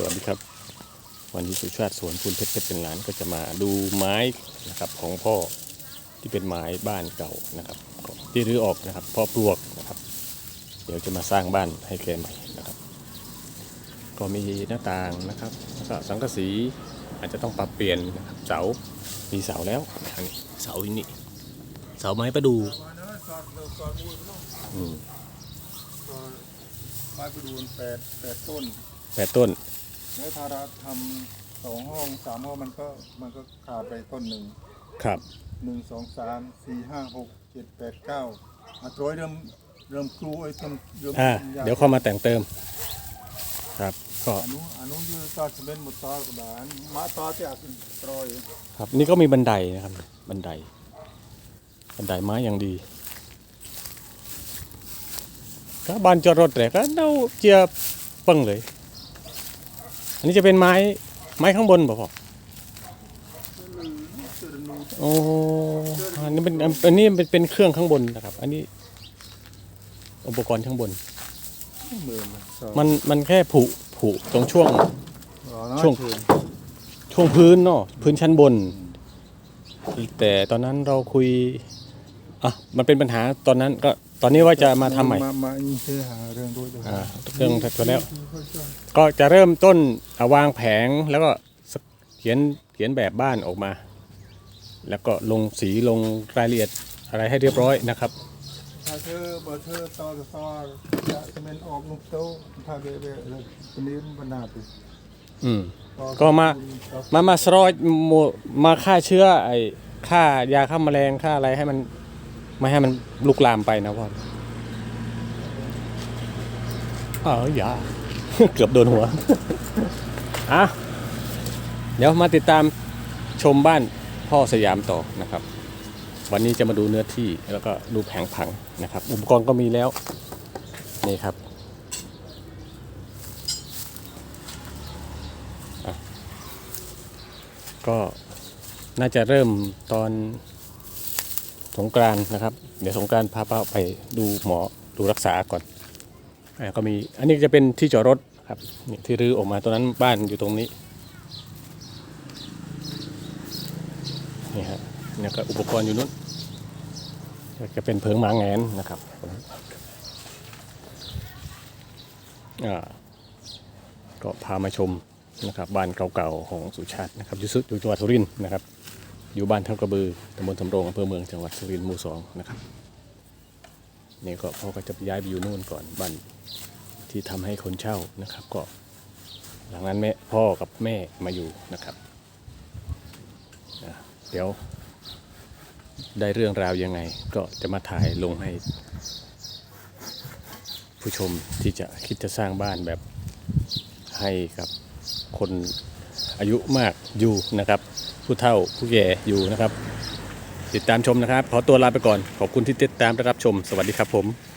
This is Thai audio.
สวัสดีครับ วันนี้สุชาติสวนคุณเพชรเพชรเป็นหลานก็จะมาดูไม้นะครับของพ่อที่เป็นไม้บ้านเก่านะครับ ที่รื้อออกนะครับพ่อปลวกนะครับ เดี๋ยวจะมาสร้างบ้านให้แกใหม่นะครับ ก็มีหน้าต่างนะครับแล้วก็สังกะสีอาจจะต้องปรับเปลี่ยนนะครับเสามีเสาแล้วอันนี้เสาอีกนี่เสาไม้ประดูอืมไม้ประดูนแปดแปดต้นแปดต้น แล้วถ้าเราทำสองห้องสามห้องมันก็มันก็ขาดไปต้นหนึ่งครับหนึ่งสองสามสี่ห้าหกเจ็ดแปดเก้าอัตร้อยเริ่มเริ่มครูไอ้เริ่มเริ่มอ่ายากเดี๋ยวเข้ามาแต่งเติม ครับก็อนุอนุยืนตาจะเป็นหมดตากระบาลมาตาที่อาจเป็นตรอยครับนี่ก็มีบันไดนะครับ บันได บันไดไม้อย่างดีก็บานจอดรถแต่ก็เน่าเจียปังเลย อันนี้จะเป็นไม้ไม้ข้างบนบ่พอโอ้อันนี้เป็นอันนี้เป็นเป็นเครื่องข้างบนนะครับ อันนี้ อุปกรณ์ข้างบนหมื่นนะสองมันมันแค่ผุผุตรงช่วงอ๋อน่าช่วงเชิญช่วงพื้นเนาะพื้นชั้นบน แต่ตอนนั้นเราคุย อะมันเป็นปัญหาตอนนั้นก็ตอนนี้ว่าจะมาทำใหม่ มามาอินเทอร์หาเรื่องด้วยด้วยอ่าเรื่องตัวแล้ว ก็จะเริ่มต้นอะวางแผงแล้วก็สเขียนเขียนแบบบ้านออกมา แล้วก็ลงสีลงรายละเอียดอะไรให้เรียบร้อยนะครับ ถ้าเธอบ่เธอต่อต่อต่อจะจะเป็นออกลูกโตถ้าเบเบเลยเป็นนี้มันบรรณาไปอืม ก็มา มามาสรอยโมมาฆ่าเชื้อไอ้ฆ่ายาฆ่าแมลงฆ่าอะไรให้มัน ไม่ให้มันลุกลามไปนะพ่อเอออย่าเกือบโดนหัวอะเดี๋ยวมาติดตามชมบ้านพ่อสยามต่อนะครับ วันนี้จะมาดูเนื้อที่แล้วก็ดูแผงผังนะครับ อุปกรณ์ก็มีแล้วนี่ครับก็น่าจะเริ่มตอน สงกรานนะครับ เดี๋ยวสงกรานพาป้าไปดูหมอดูรักษาก่อนอก็มีอันนี้จะเป็นที่จอดรถครับนี่ที่รื้อออกมาตรงนั้นบ้านอยู่ตรงนี้นี่ฮะนี่ก็อุปกรณ์อยู่นู้นจะเป็นเพิงหมาแงนนะครับอ่าก็พามาชมนะครับบ้านเก่าๆของสุชาตินะครับอยู่สุอยู่จังหวัดสุรินทร์นะครับ อยู่บ้านทับกระบือตำบลสำโรงอำเภอเมืองจังหวัดสุรินทร์หมู่สองนะครับนี่ก็พ่อก็จะย้ายไปอยู่นู่นก่อนบ้านที่ทำให้คนเช่านะครับ ก็ หลังนั้นแม่พ่อกับแม่มาอยู่นะครับอะเดี๋ยว ได้เรื่องราวยังไง ก็จะมาถ่ายลงให้ ผู้ชมที่จะคิดจะสร้างบ้านแบบให้กับคนอายุมากอยู่นะครับ ผู้เฒ่าผู้แก่อยู่นะครับ ติดตามชมนะครับ ขอตัวลาไปก่อน ขอบคุณที่ติดตามและรับชม สวัสดีครับผม